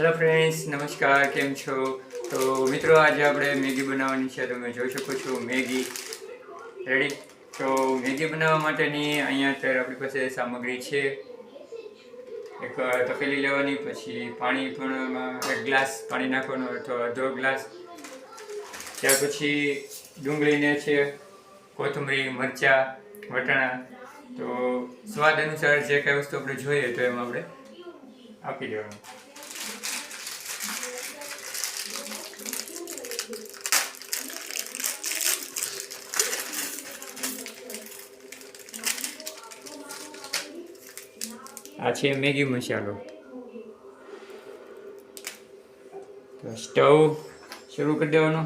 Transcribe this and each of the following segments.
Hello friends નમસ્કાર, કેમ છો? તો મિત્રો, આજે આપણે મેગી બનાવવાની છે. તમે જોઈ શકો છો મેગી. રેડી તો મેગી બનાવવા માટેની અહીંયા અત્યારે આપણી પાસે સામગ્રી છે. એક તપેલી લેવાની, પછી પાણી પણ એક ગ્લાસ પાણી નાખવાનું, અથવા અડધો ગ્લાસ. ત્યાર પછી ડુંગળીને છે, કોથમરી, મરચાં, વટાણા. તો સ્વાદ અનુસાર જે કાંઈ વસ્તુ આપણે જોઈએ તો એમાં આપણે આપી દેવાનું. આ છે મેગી મસાલો. સ્ટવ શરૂ કરી દેવાનો.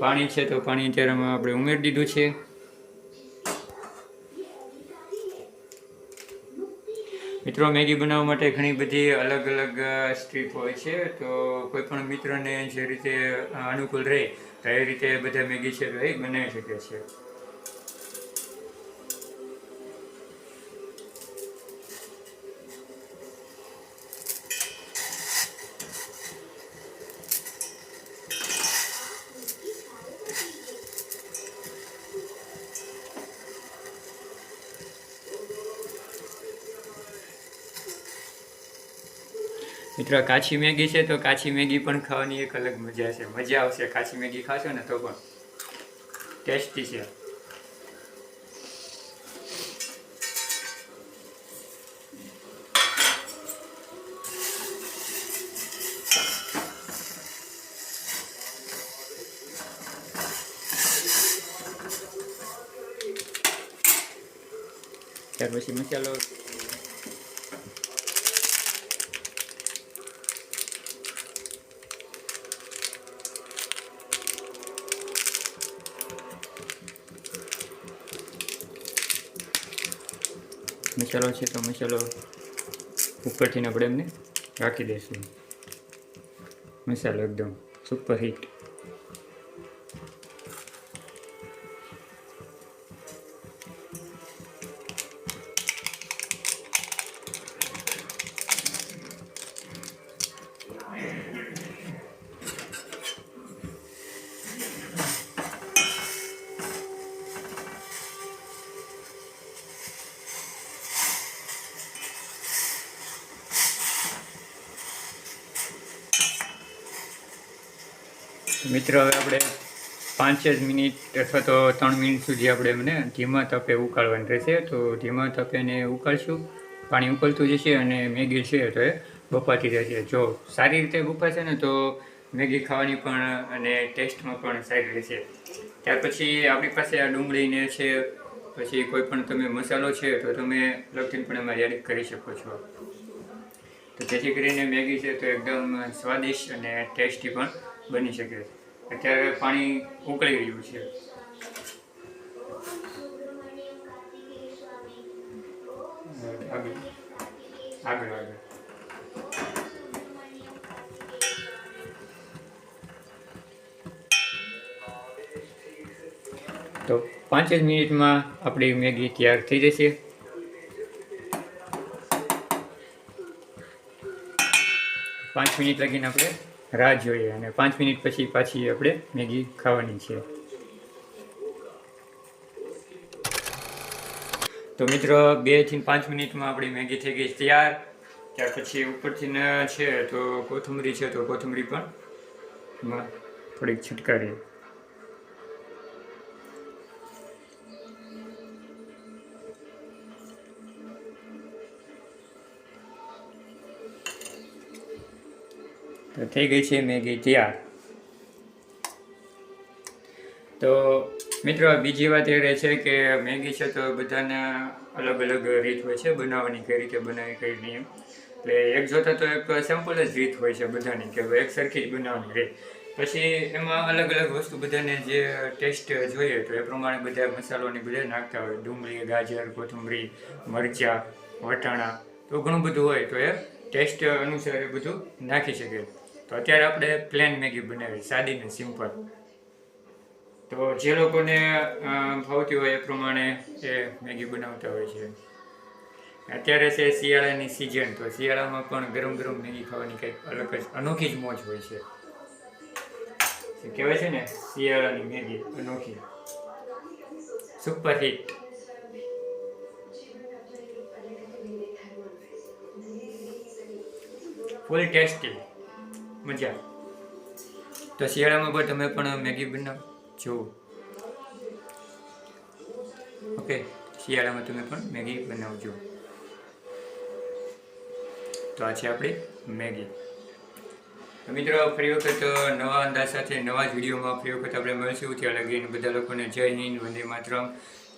પાણી છે તો પાણી અત્યારે આપણે ઉમેરી દીધું છે. મિત્રો, મેગી બનાવવા માટે ઘણી બધી અલગ અલગ સ્ટ્રીપ હોય છે. તો કોઈ પણ મિત્રને જે રીતે અનુકૂળ રહે, તો એ રીતે બધા મેગી છે તો એ બનાવી શકે છે. મિત્રો, કાચી મેગી છે તો કાચી મેગી પણ ખાવાની એક અલગ મજા છે. મજા આવશે. કાચી મેગી ખાશો ને તો પણ ટેસ્ટી છે. ત્યાર પછી મસાલો મસાલો છે તો મસાલો ઉપરથી આપણે એમને રાખી દઈશું. મસાલો એકદમ સુપર હિટ મિત્રો, હવે આપણે પાંચ જ મિનિટ અથવા તો ત્રણ મિનિટ સુધી આપણે એમને ધીમા તપે ઉકાળવાની રહેશે. તો ધીમા તપે એને ઉકાળશું. પાણી ઉકળતું જશે અને મેગી છે તો એ બફાતી રહેશે. જો સારી રીતે બફાશે ને તો મેગી ખાવાની પણ અને ટેસ્ટમાં પણ સારી રહેશે. ત્યાર પછી આપણી પાસે આ ડુંગળીને છે, પછી કોઈ પણ તમે મસાલો છે તો તમે લગતી પણ એમાં એડ કરી શકો છો. તો જેથી કરીને મેગી છે તો એકદમ સ્વાદિષ્ટ અને ટેસ્ટી પણ બની શકે. અત્યારે પાણી ઉકળી રહ્યું છે. આગળ. આગળ આગળ. તો પાંચ જ મિનિટમાં આપણી મેગી તૈયાર થઈ જશે. પાંચ મિનિટ લગીને આપણે રાહ જોઈએ અને પાંચ મિનિટ પછી પાછી આપણે મેગી ખાવાની છે. તો મિત્રો, બેથી પાંચ મિનિટમાં આપણી મેગી થઈ ગઈ તૈયાર. ત્યાર પછી ઉપરથી છે તો કોથમરી છે તો કોથમરી પણ થોડીક છટકારી તો થઈ ગઈ છે મેગી તૈયાર. તો મિત્રો, બીજી વાત એ રહે છે કે મેગી છે તો બધાને અલગ અલગ રીત હોય છે, બનાવવાની કઈ રીતે બનાવી, કઈ નહીં એટલે એક જોતા તો એક સિમ્પલ જ રીત હોય છે બધાની, કે એક સરખી જ બનાવવાની રીત. પછી એમાં અલગ અલગ વસ્તુ બધાને જે ટેસ્ટ જોઈએ તો એ પ્રમાણે બધા મસાલોને બધા નાખતા હોય. ડુંગળી, ગાજર, કોથમરી, મરચાં, વટાણા, તો ઘણું બધું હોય તો એ ટેસ્ટ અનુસાર એ બધું નાખી શકે. તો અત્યારે આપણે પ્લેન મેગી બનાવી સાદી ને સિમ્પલ તો જે લોકોને ભાવતી હોય એ પ્રમાણે એ મેગી બનાવતા હોય છે. અત્યારે છે શિયાળાની સિઝન તો શિયાળામાં પણ ગરમ ગરમ મેગી ખાવાની કંઈક અલગ જ અનોખી જ મોજ હોય છે. કહેવાય છે ને? શિયાળાની મેગી અનોખી. સુપર હિટ ફૂલ ટેસ્ટી મજા તો શિયાળામાં પણ તમે પણ મેગી બનાવજો ઓકે, શિયાળામાં તમે પણ મેગી બનાવજો. તો આ છે આપણી મેગી. તો મિત્રો, ફરી વખત નવા અંદાજ સાથે નવા જ વિડીયોમાં ફરી વખત આપણે મળશું. ત્યાં લગીને બધા લોકોને જય હિન્દ, વંદે માતરમ,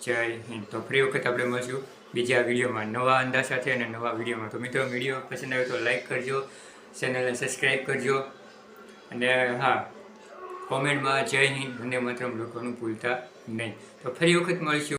જય હિન્દ. તો ફરી વખત આપણે મળશું બીજા વિડીયોમાં નવા અંદાજ સાથે અને નવા વિડીયોમાં. તો મિત્રો, વીડિયો પસંદ આવે તો લાઈક કરજો. ચેનલને સબસ્ક્રાઈબ કરજો. અને હા, કોમેન્ટમાં જય હિન્દ, વંદે માતરમ લખવાનું ભૂલતા નહીં. તો ફરી વખત મળીશું.